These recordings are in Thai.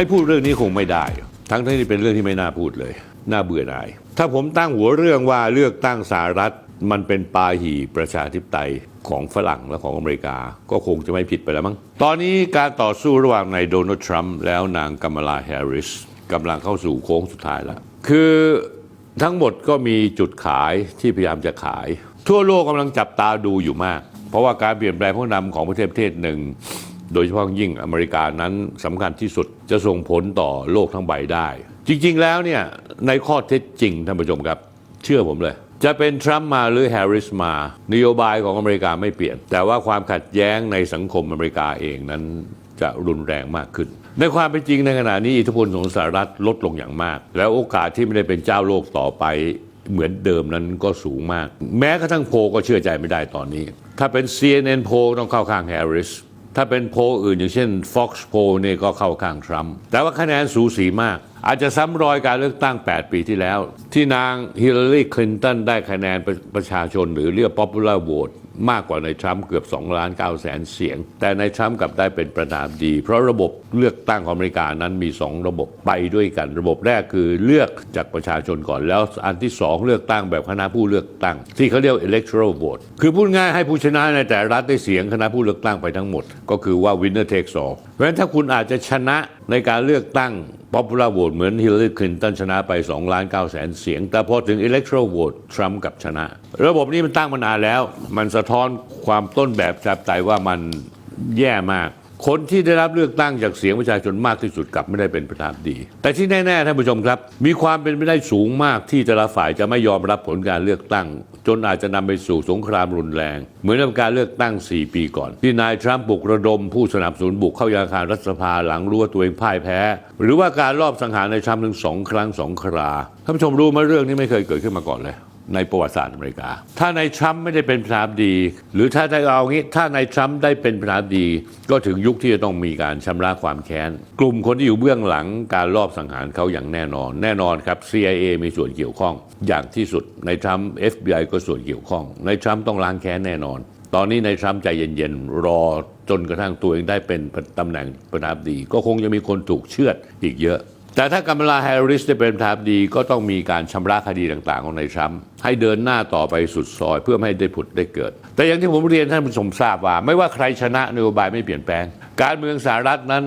ไม่พูดเรื่องนี้คงไม่ได้ ทั้งที่เป็นเรื่องที่ไม่น่าพูดเลย น่าเบื่อหน่าย ถ้าผมตั้งหัวเรื่องว่าเลือกตั้งสหรัฐ มันเป็นปาหีประชาธิปไตยของฝรั่งและของอเมริกา ก็คงจะไม่ผิดไปแล้วมั้ง ตอนนี้การต่อสู้ระหว่างนายโดนัลด์ทรัมป์แล้วนางกัมลาแฮร์ริสกำลังเข้าสู่โค้งสุดท้ายแล้ว คือทั้งหมดก็มีจุดขายที่พยายามจะขาย ทั่วโลกกำลังจับตาดูอยู่มาก เพราะว่าการเปลี่ยนแปลงผู้นำของประเทศประเทศหนึ่ง โดยเฉพาะยิ่งอเมริกานั้นสำคัญที่สุดจะส่งผลต่อโลกทั้งใบได้ จริงๆแล้วเนี่ยในข้อเท็จจริงท่านผู้ชมครับ เชื่อผมเลย จะเป็นทรัมป์มาหรือแฮร์ริสมา นโยบายของอเมริกาไม่เปลี่ยน แต่ว่าความขัดแย้งในสังคมอเมริกาเองนั้นจะรุนแรงมากขึ้น ในความเป็นจริงในขณะนี้อิทธิพลของสหรัฐลดลงอย่างมาก แล้วโอกาสที่ไม่ได้เป็นเจ้าโลกต่อไปเหมือนเดิมนั้นก็สูงมาก แม้กระทั่งโพก็เชื่อใจไม่ได้ตอนนี้ ถ้าเป็น CNN โพต้องเข้าข้างแฮร์ริส ถ้าเป็นโพลอื่นอย่างเช่น Fox โพลเนี่ยก็เข้าข้างทรัมป์แต่ว่าคะแนนสูสีมาก อาจจะซ้ำรอยการเลือกตั้ง 8 ปีที่แล้ว ที่นางฮิลลารีคลินตันได้คะแนนประประชาชนหรือเรียก popular vote มากกว่าในทรัมป์เกือบ2ล้าน9แสนเสียง แต่ในทรัมป์กลับได้เป็นประธานดี เพราะระบบเลือกตั้งของอเมริกานั้นมี 2 ระบบไปด้วยกัน ระบบแรกคือเลือกจากประชาชนก่อนแล้วอันที่ 2 เลือกตั้งแบบคณะผู้เลือกตั้ง ที่เขาเรียก electoral vote คือพูดง่ายให้ผู้ชนะในแต่รัฐได้เสียงคณะผู้เลือกตั้งไปทั้งหมด ก็คือว่า winner takes all เพราะฉะนั้นถ้าคุณอาจจะชนะ ในการเลือกตั้ง popular vote เหมือนฮิลลารีคลินตันชนะไป2ล้าน9แสนเสียง แต่พอถึง electoral vote ทรัมป์กับชนะ ระบบนี้มันตั้งมานานแล้ว มันสะท้อนความต้นแบบประชาธิปไตยว่ามันแย่มาก คนที่ได้รับเลือกตั้งจากเสียงประชาชนมากที่สุดกลับไม่ได้เป็นประธานดี แต่ที่แน่ๆท่านผู้ชมครับ มีความเป็นไปได้สูงมากที่แต่ละฝ่ายจะไม่ยอมรับผลการเลือกตั้ง จนอาจจะนำไปสู่สงครามรุนแรง เหมือนกับการเลือกตั้ง 4 ปีก่อน ที่นายทรัมป์ปลุกระดมผู้สนับสนุนบุกเข้ายังอาคารรัฐสภาหลังรู้ว่าตัวเองพ่ายแพ้ หรือว่าการลอบสังหารในายทรัมป์ถึงสองครั้งสองคราท่านผู้ชมรู้ไหมเรื่องนี้ไม่เคยเกิดขึ้นมาก่อนเลย ในประวัติศาสตร์อเมริกา ถ้านายทรัมป์ไม่ได้เป็นประธานาธิบดี หรือถ้าได้เอางี้ ถ้านายทรัมป์ได้เป็นประธานาธิบดี ก็ถึงยุคที่จะต้องมีการชำระความแค้น กลุ่มคนที่อยู่เบื้องหลังการลอบสังหารเขาอย่างแน่นอน แน่นอนครับ CIA มีส่วนเกี่ยวข้อง อย่างที่สุด ในทรัมป์ FBI ก็ส่วนเกี่ยวข้อง ในทรัมป์ต้องล้างแค้นแน่นอน ตอนนี้ในทรัมป์ใจเย็นๆ รอจนกระทั่งตัวเองได้เป็นตำแหน่งประธานาธิบดี ก็คงจะมีคนถูกเชือดอีกเยอะ แต่ถ้ากำลาแฮร์ริสได้เป็นประธานาธิบดีก็ต้องมีการชำระคดีต่างๆ ของนายทรัมป์ให้เดินหน้าต่อไปสุดซอยเพื่อไม่ให้ได้ผุดได้เกิด แต่อย่างที่ผมเรียนท่านผู้ชมทราบว่า ไม่ว่าใครชนะนโยบายไม่เปลี่ยนแปลง การเมืองสหรัฐนั้น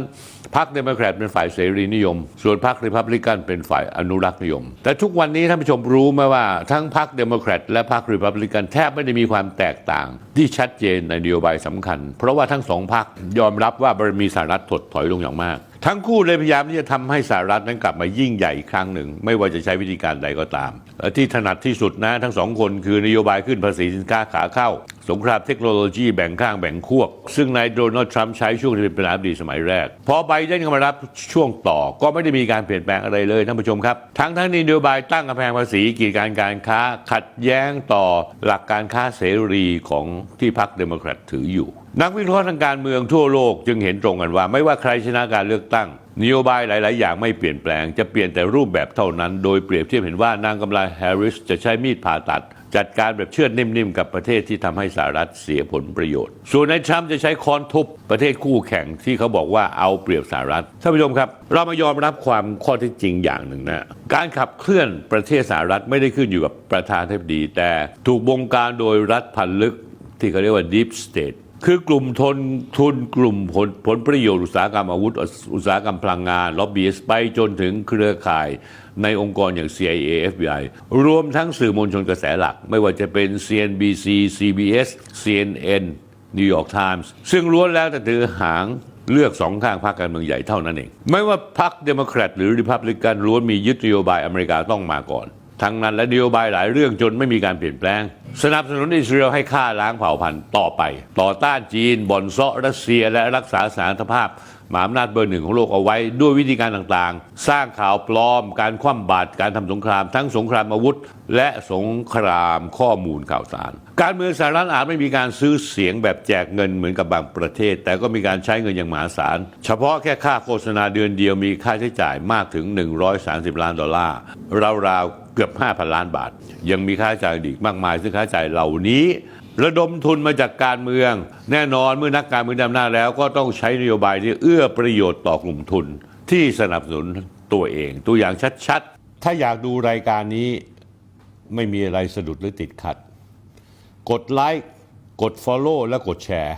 พรรคเดโมแครตเป็นฝ่ายเสรีนิยม ส่วนพรรคริพับลิกันเป็นฝ่ายอนุรักษ์นิยม แต่ทุกวันนี้ท่านผู้ชมรู้ไหมว่า ทั้งพรรคเดโมแครตและพรรคริพับลิกันแทบไม่ได้มีความแตกต่าง ที่ชัดเจนในนโยบายสำคัญ เพราะว่าทั้งสองพรรคยอมรับว่าบารมีสหรัฐถดถอยลงอย่างมาก ทั้งคู่เลยพยายามที่จะทำให้สหรัฐนั้นกลับมายิ่งใหญ่อีกครั้งหนึ่ง ไม่ว่าจะใช้วิธีการใดก็ตาม และที่ถนัดที่สุดนะทั้งสองคนคือนโยบายขึ้นภาษีสินค้าขาเข้า สงครามเทคโนโลยีแบ่งข้างแบ่งขั้วซึ่งนายโดนัลด์ทรัมป์ใช้ช่วงที่เป็นประธานาธิบดีสมัยแรก พอไบเดนเข้ามารับช่วงต่อก็ไม่ได้มีการเปลี่ยนแปลงอะไรเลยท่านผู้ชมครับ ทั้งทั้งนโยบายตั้งกำแพงภาษีกีดการการค้า ขัดแย้งต่อหลักการค้าเสรีของที่พรรคเดโมแครตถืออยู่นักวิเคราะห์ทางการเมืองทั่วโลกจึงเห็นตรงกันว่า ไม่ว่าใครชนะการเลือกตั้ง นโยบายหลาย ๆ อย่างไม่เปลี่ยนแปลง จะเปลี่ยนแต่รูปแบบเท่านั้น โดยเปรียบเทียบเห็นว่านางกำลาแฮร์ริสจะใช้มีดผ่าตัด จัดการแบบเชือดนิ่ม ๆ กับประเทศที่ทำให้สหรัฐเสียผลประโยชน์ ส่วนนายทรัมป์จะใช้ค้อนทุบประเทศคู่แข่งที่เขาบอกว่าเอาเปรียบสหรัฐท่านผู้ชมครับ เรามายอมรับความข้อเท็จจริงอย่างหนึ่งนะการขับเคลื่อนประเทศสหรัฐไม่ได้ขึ้นอยู่กับประธานาธิบดี แต่ถูกบงการโดยรัฐพันลึกที่เขาเรียกว่า deep state คือกลุ่มทนทุนกลุ่มผลผลประโยชน์อุตสาหกรรมอาวุธ อุตสาหกรรมพลังงานล็อบบี้ไปจนถึงเครือข่ายในองค์กรอย่าง CIA FBI รวมทั้งสื่อมวลชนกระแสหลัก ไม่ว่าจะเป็น CNBC CBS CNN New York Times ซึ่งล้วนแล้วแต่ถือหางเลือกสองข้างพรรคการเมืองใหญ่เท่านั้นเอง ไม่ว่าพรรคเดโมแครตหรือริพับลิกันล้วนมียึดนโยบายอเมริกาต้องมาก่อน ทั้งนั้นและนโยบายหลายเรื่องจนไม่มีการเปลี่ยนแปลง สนับสนุนอิสราเอลให้ฆ่าล้างเผ่าพันธุ์ต่อไป ต่อต้านจีนบ่อนเซาะรัสเซียและรักษาสาธารภาพมหาอำนาจเบอร์หนึ่งของโลกเอาไว้ด้วยวิธีการต่างๆ สร้างข่าวปลอม การคว่ำบาตรการทำสงคราม ทั้งสงครามอาวุธ และสงครามข้อมูลข่าวสาร การเมืองสหรัฐอาจไม่มีการซื้อเสียงแบบแจกเงินเหมือนกับบางประเทศ แต่ก็มีการใช้เงินอย่างมหาศาล เฉพาะแค่ค่าโฆษณาเดือนเดียวมีค่าใช้จ่ายมากถึง 130 ล้านดอลลาร์ราวๆเกือบ 5,000 ล้านบาท ยังมีค่าใช้จ่ายอีกมากมายซึ่งค่าช้จ่ายเหล่านี้ ระดมทุนมาจากการเมือง แน่นอนเมื่อนักการเมืองดำหน้าแล้ว ก็ต้องใช้นโยบายที่เอื้อประโยชน์ต่อกลุ่มทุนที่สนับสนุนตัวเอง ตัวอย่างชัดๆ ถ้าอยากดูรายการนี้ไม่มีอะไรสะดุดหรือติดขัด กดไลค์กด Follow และกดแชร์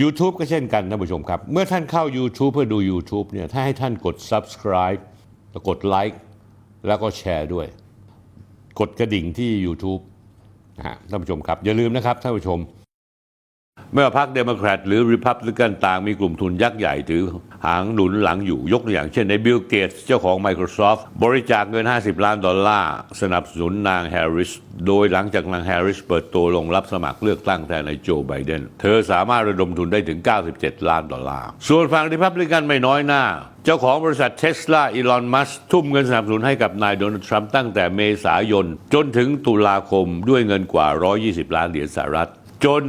YouTube ก็เช่นกันท่านผู้ชมครับ เมื่อท่านเข้า YouTube เพื่อดู YouTube เนี่ยถ้าให้ท่านกด Subscribe แล้วกดไลค์แล้วก็แชร์ด้วย กดกระดิ่งที่ YouTube ท่านผู้ชมครับอย่าลืมนะครับท่านผู้ชม เมื่อพรรคเดโมแครตหรือริพับลิกันต่างมีกลุ่มทุนยักษ์ใหญ่ถือหางหนุนหลังอยู่ยกตัวอย่างเช่นในบิลเกตเจ้าของ Microsoft บริจาคเงิน 50 ล้านดอลลาร์ สนับสนุนนางแฮร์ริส โดยหลังจากนางแฮร์ริสเปิดตัวลงรับสมัครเลือกตั้งแทนในโจไบเดน เธอสามารถระดมทุนได้ถึง 97 ล้านดอลลาร์ ส่วนฝั่งริพับลิกันไม่น้อยหน้า เจ้าของบริษัทเทสลาอีลอนมัสทุ่มเงินสนับสนุนให้กับนายโดนัลด์ทรัมป์ตั้งแต่เมษายน จนถึงตุลาคมด้วยเงินกว่า 120 ล้านเหรียญสหรัฐ จน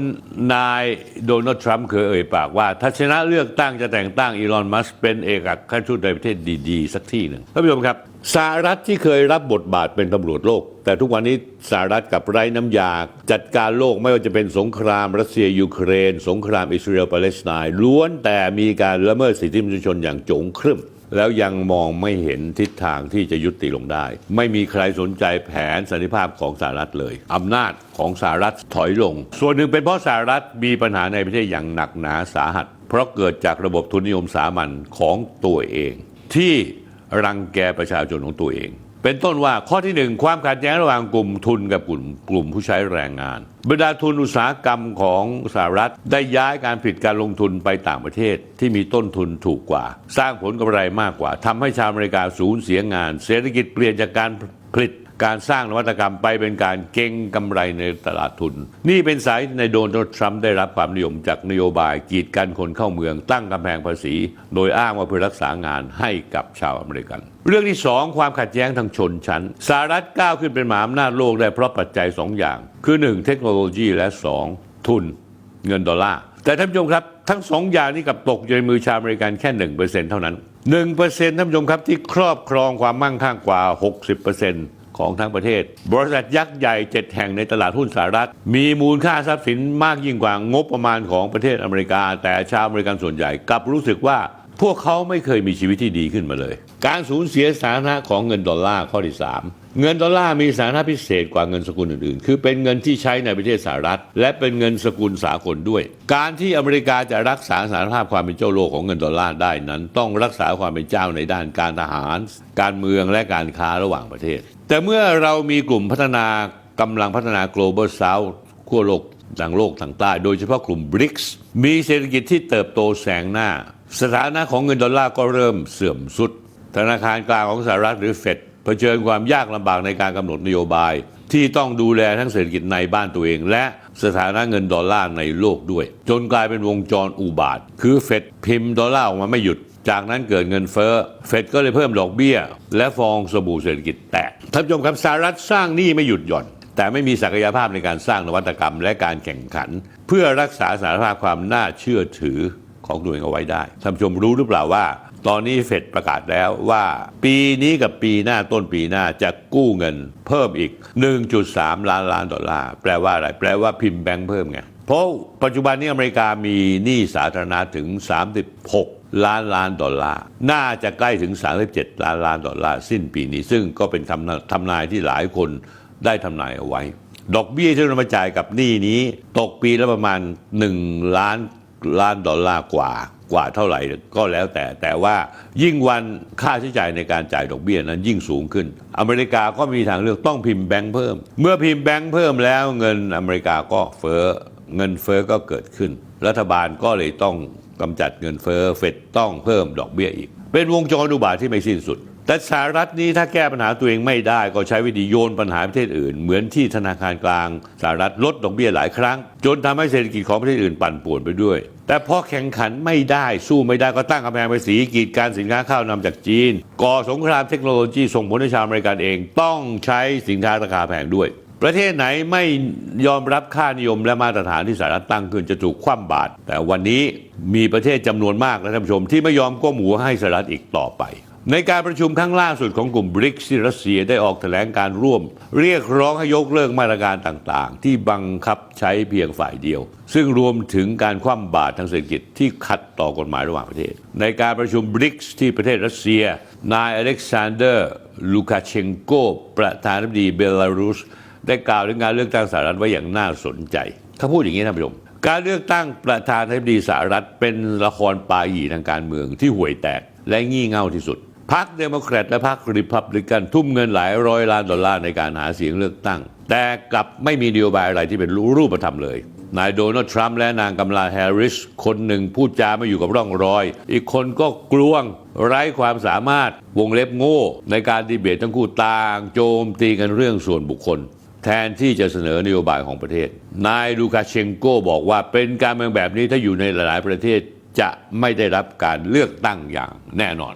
นายโดนัลด์ทรัมป์เคยเอ่ยปากว่า ถ้าชนะเลือกตั้งจะแต่งตั้งอีลอนมัสก์เป็นเอกอัครราชทูตในประเทศดีๆ สักที่หนึ่งท่านผู้ชมครับสหรัฐที่เคยรับบทบาทเป็นตำรวจโลก แต่ทุกวันนี้สหรัฐกับไร้น้ำยา จัดการโลกไม่ว่าจะเป็นสงคราม รัสเซียยูเครน สงครามอิสราเอลปาเลสไตน์ล้วนแต่มีการละเมิดสิทธิมนุษยชนอย่างโจงครึ่ม แล้วยังมองไม่เห็นทิศทางที่จะยุติลงได้ ไม่มีใครสนใจแผนสันติภาพของสหรัฐเลยอำนาจของสหรัฐถอยลง ส่วนหนึ่งเป็นเพราะสหรัฐมีปัญหาในประเทศอย่างหนักหนาสาหัส เพราะเกิดจากระบบทุนนิยมสามัญของตัวเอง ที่รังแกประชาชนของตัวเอง เป็นต้นว่าข้อที่หนึ่งความขัดแย้งระหว่างกลุ่มทุนกับกลุ่มกลุ่มผู้ใช้แรงงาน บรรดาทุนอุตสาหกรรมของสหรัฐได้ย้ายการผลิตการลงทุนไปต่างประเทศที่มีต้นทุนถูกกว่า สร้างผลกำไรมากกว่าทำให้ชาวอเมริกาสูญเสียงาน เศรษฐกิจเปลี่ยนจากการผลิต การสร้างนวัตกรรมไปเป็นการเก็งกำไรในตลาดทุน นี่เป็นสายในโดนัลด์ทรัมป์ได้รับความนิยมจากนโยบายกีดกันคนเข้าเมืองตั้งกำแพงภาษี โดยอ้างว่าเพื่อรักษางานให้กับชาวอเมริกัน เรื่องที่สองความขัดแย้งทางชนชั้นสหรัฐก้าวขึ้นเป็นมหาอำนาจโลกได้เพราะปัจจัยสองอย่าง คือหนึ่งเทคโนโลยีและสองทุนเงินดอลลาร์แต่ท่านผู้ชมครับทั้งสองอย่างนี้กับตกอยู่ในมือชาวอเมริกันแค่หนึ่งเปอร์เซ็นเท่านั้นหนึ่งเปอร์เซ็นท่านผู้ชมครับที่ครอบครองความมั่งคั่งกว่า 60เปอร์เซ็น ของทั้งประเทศ บริษัทยักษ์ใหญ่เจ็ดแห่งในตลาดหุ้นสหรัฐ มีมูลค่าทรัพย์สินมากยิ่งกว่างบประมาณของประเทศอเมริกา แต่ชาวอเมริกันส่วนใหญ่กลับรู้สึกว่าพวกเขาไม่เคยมีชีวิตที่ดีขึ้นมาเลย การสูญเสียสถานะของเงินดอลลาร์ข้อที่3 เงินดอลลาร์มีสาธาระพิเศษกว่าเงินสกุลอื่นๆ คือเป็นเงินที่ใช้ในประเทศสหรัฐ และเป็นเงินสกุลสากลด้วย การที่อเมริกาจะรักษาสารภาพความเป็นเจ้าโลกของเงินดอลลาร์ได้นั้น ต้องรักษาความเป็นเจ้าในด้านการทหาร การเมืองและการค้าระหว่างประเทศ แต่เมื่อเรามีกลุ่มพัฒนากำลังพัฒนา global south ขั้วโลกทางโลกทางใต้ โดยเฉพาะกลุ่ม BRICS มีเศรษฐกิจที่เติบโตแสงหน้า สถานะของเงินดอลลาร์ก็เริ่มเสื่อมสุด ธนาคารกลางของสหรัฐหรือเฟด เผชิญความยากลำบากในการกำหนดนโยบาย ที่ต้องดูแลทั้งเศรษฐกิจในบ้านตัวเอง และสถานะเงินดอลลาร์ในโลกด้วย จนกลายเป็นวงจรอุบาท คือเฟดพิมพ์ดอลลาร์ออกมาไม่หยุด จากนั้นเกิดเงินเฟ้อ เฟดก็เลยเพิ่มดอกเบี้ย และฟองสบู่เศรษฐกิจแตกท่านผู้ชมครับสหรัฐสร้างหนี้ไม่หยุดหย่อนแต่ไม่มีศักยภาพในการสร้างนวัตกรรมและการแข่งขัน เพื่อรักษาสารภาพความน่าเชื่อถือของตัวเองเอาไว้ได้ท่านผู้ชมรู้หรือเปล่าว่า ตอนนี้เฟดประกาศแล้วว่าปีนี้กับปีหน้าต้นปีหน้าจะกู้เงินเพิ่มอีก 1.3 ล้านล้านดอลลาร์ แปลว่าอะไร แปลว่าพิมพ์แบงค์เพิ่มไง เพราะปัจจุบันนี้อเมริกามีหนี้สาธารณะถึง 36 ล้านล้านดอลลาร์ น่าจะใกล้ถึง 37 ล้านล้านดอลลาร์สิ้นปีนี้ ซึ่งก็เป็นทำทำนายที่หลายคนได้ทำนายเอาไว้ ดอกเบี้ยที่เรามาจ่ายกับหนี้นี้ ตกปีละประมาณ 1 ล้านล้านดอลลาร์กว่า กว่าเท่าไหร่ก็แล้วแต่ แต่ว่ายิ่งวันค่าใช้จ่ายในการจ่ายดอกเบี้ยนั้นยิ่งสูงขึ้น อเมริกาก็มีทางเลือกต้องพิมพ์แบงค์เพิ่ม เมื่อพิมพ์แบงค์เพิ่มแล้วเงินอเมริกาก็เฟ้อเงินเฟ้อก็เกิดขึ้น รัฐบาลก็เลยต้องกำจัดเงินเฟ้อเฟดต้องเพิ่มดอกเบี้ยอีก เป็นวงจรอุบาทที่ไม่สิ้นสุด แต่สหรัฐนี้ถ้าแก้ปัญหาตัวเองไม่ได้ก็ใช้วิธีโยนปัญหาประเทศอื่น เหมือนที่ธนาคารกลางสหรัฐลดดอกเบี้ยหลายครั้ง จนทำให้เศรษฐกิจของประเทศอื่นปั่นป่วนไปด้วย แต่พอแข่งขันไม่ได้สู้ไม่ได้ก็ตั้งกำแพงภาษีกีดการสินค้าข้าวนำจากจีน ก่อสงครามเทคโนโลยีส่งผลให้ชาวอเมริกันเองต้องใช้สินค้าราคาแพงด้วย ประเทศไหนไม่ยอมรับค่านิยมและมาตรฐานที่สหรัฐตั้งขึ้นจะถูกคว่ำบาตรแต่วันนี้มีประเทศจำนวนมากนะท่านผู้ชมที่ไม่ยอมก้มหัวให้สหรัฐอีกต่อไป ในการประชุมครั้งล่าสุดของกลุ่มบริกที่รัสเซียได้ออกแถลงการร่วม เรียกร้องให้ยกเลิกมาตรการต่างๆ ที่บังคับใช้เพียงฝ่ายเดียว ซึ่งรวมถึงการคว่ำบาตรทางเศรษฐกิจที่ขัดต่อกฎหมายระหว่างประเทศ ในการประชุมบริกที่ประเทศรัสเซีย นายอเล็กซานเดอร์ลูคาเชนโกประธานาธิบดีเบลารุส ได้กล่าวถึงการเลือกตั้งสหรัฐไว้อย่างน่าสนใจเขาพูดอย่างนี้ท่านผู้ชมการเลือกตั้งประธานาธิบดีสหรัฐเป็นละครปาหีทางการเมืองที่ห่วยแตกและงี่เง่าที่สุด พรรคเดโมแครตและพรรคริพับลิกัน ทุ่มเงินหลายร้อยล้านดอลลาร์ในการหาเสียงเลือกตั้ง แต่กลับไม่มีนโยบายอะไรที่เป็นรูปธรรมเลยนายโดนัลด์ทรัมป์และนางกำลาแฮร์ริส คนหนึ่งพูดจาไม่อยู่กับร่องรอย อีกคนก็กลวง ไร้ความสามารถวงเล็บโง่ ในการดีเบตทั้งคู่ต่าง โจมตีกันเรื่องส่วนบุคคล แทนที่จะเสนอนโยบายของประเทศ นายลูคาเชนโกบอกว่าเป็นการเมืองแบบนี้ถ้าอยู่ในหลาย ๆ ประเทศจะไม่ได้รับการเลือกตั้งอย่างแน่นอน